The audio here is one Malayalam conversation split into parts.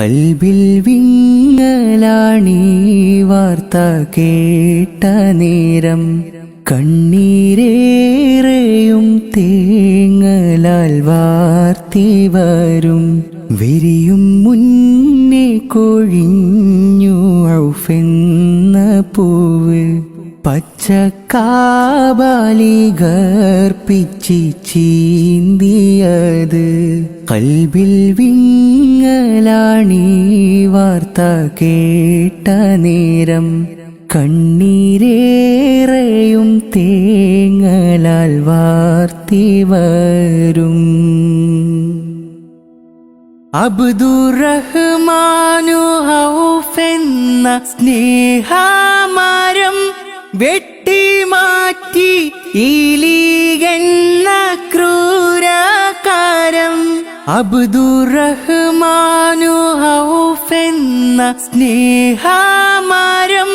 കൽബിൽ വിങ്ങലാണീ വാർത്ത കേട്ട നേരം കണ്ണീരേറെയും തേങ്ങലാൽ വാർത്തി വരും. വിരിയും മുന്നേ കൊഴിഞ്ഞു ഔഫെന്ന പൂവ് പച്ചക്കാബാലി ഗർപ്പിച്ചി ചീന്തിയത്. കൽബിൽ വിങ്ങലാണീ വാർത്ത കേട്ട നേരം. കണ്ണീരേറെയും തേങ്ങലാൽ വാർത്തി വരും. അബ്ദുറഹ്മാനു ഹൗഫെന്ന സ്നേഹമരം വെട്ടിമാറ്റി ഈലീകെന്ന അബ്ദുറഹ്മാനു ഹൗഫെന്ന സ്നേഹമാരം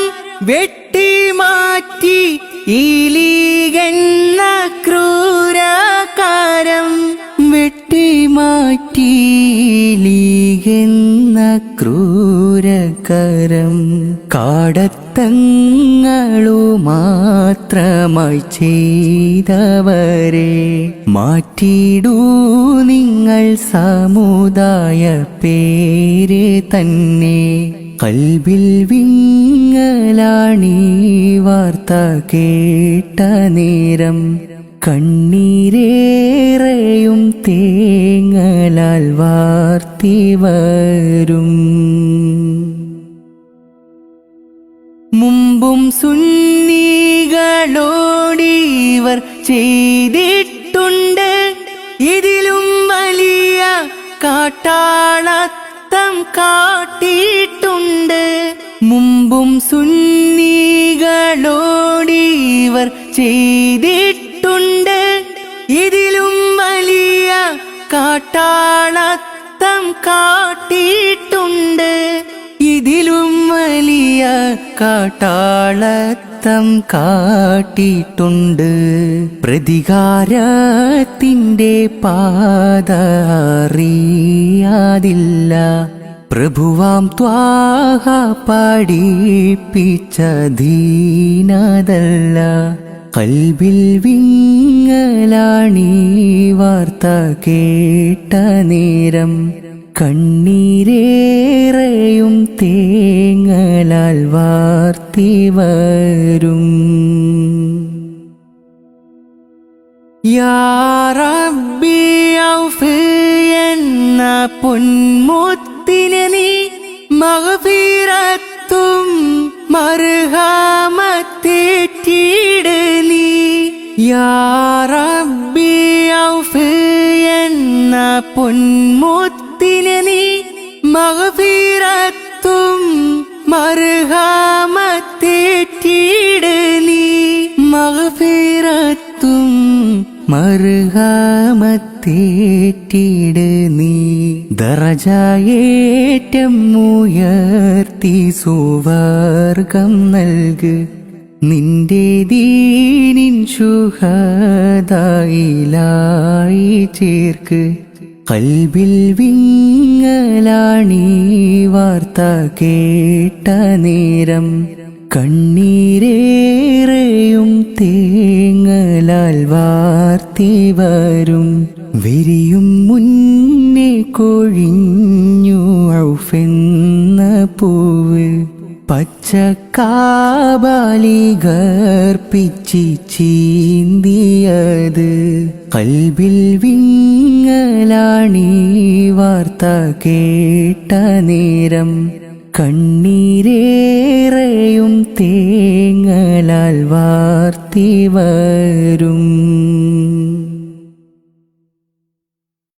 വെട്ടിമാറ്റി ഈലീകെന്ന ക്രൂരകാരം വെട്ടിമാറ്റിയിലീകെന്ന ക്രൂരകരം കാടത്തങ്ങളു മാത്രമായി ചെയ്തവരെ മാറ്റിയിടൂ നിങ്ങൾ സമുദായ പേര് തന്നെ. കൽബിൽ വിങ്ങലാണീ വാർത്ത കേട്ട നേരം കണ്ണീരേറെയും തേങ്ങലാൽ മുമ്പും സുന്നികളോടിവർ ചെയ്തിട്ടുണ്ട്. ഇതിലും വലിയ കാട്ടാളത്തം കാട്ടിയിട്ടുണ്ട്. മുമ്പും സുന്നികളോടിവർ ചെയ്തിട്ടുണ്ട്. ഇതിലും വലിയ കാട്ടാളത്തം കാട്ടിയിട്ടുണ്ട് കാട്ടാളത്തം കാട്ടിട്ടുണ്ട്. പ്രതികാരത്തിന്റെ പാത അറിയാതില്ല. പ്രഭുവാം ത്വാഹ പഠിപ്പിച്ച ദീനതല്ല കൽബിൽ വിങ്ങലാണീ വാർത്ത കേട്ട നേരം കണ്ണീരേറെയും തേങ്ങലാൽ വാർത്തി വരും എന്ന പൊന്മുത്തിനെ നീ മകഫീറത്തും മർഹാമത്തേറ്റിട് നീ. യാറബി എന്ന പൊന്മുത്തിനെ നീ മഹഫിറത്തും മർഹാമത്തേറ്റിട് നീ. മഹഫിറത്തും മറുകാമത്തേറ്റിട് നീ. ദറജായേറ്റം ഉയർത്തി സുവർഗം നൽക്. നിന്റെ ദീനിൻ ശുഹദായിലായി ചേർക്ക്. കൽബിൽ വിങ്ങലാണീ വാർത്ത കേട്ട നേരം കണ്ണീരേറെയും തേങ്ങലാൽ വാർത്തി വരും. വിരിയും മുന്നേ കൊഴിഞ്ഞു ഔഫെന്ന പൂവ് പച്ചക്കാബാലി ഗർപ്പിച്ചി ചീന്തിയത് കൽബിൽ വിങ്ങലാണീ വാർത്ത കേട്ട നേരം കണ്ണീരേറെയും തേങ്ങലാൽ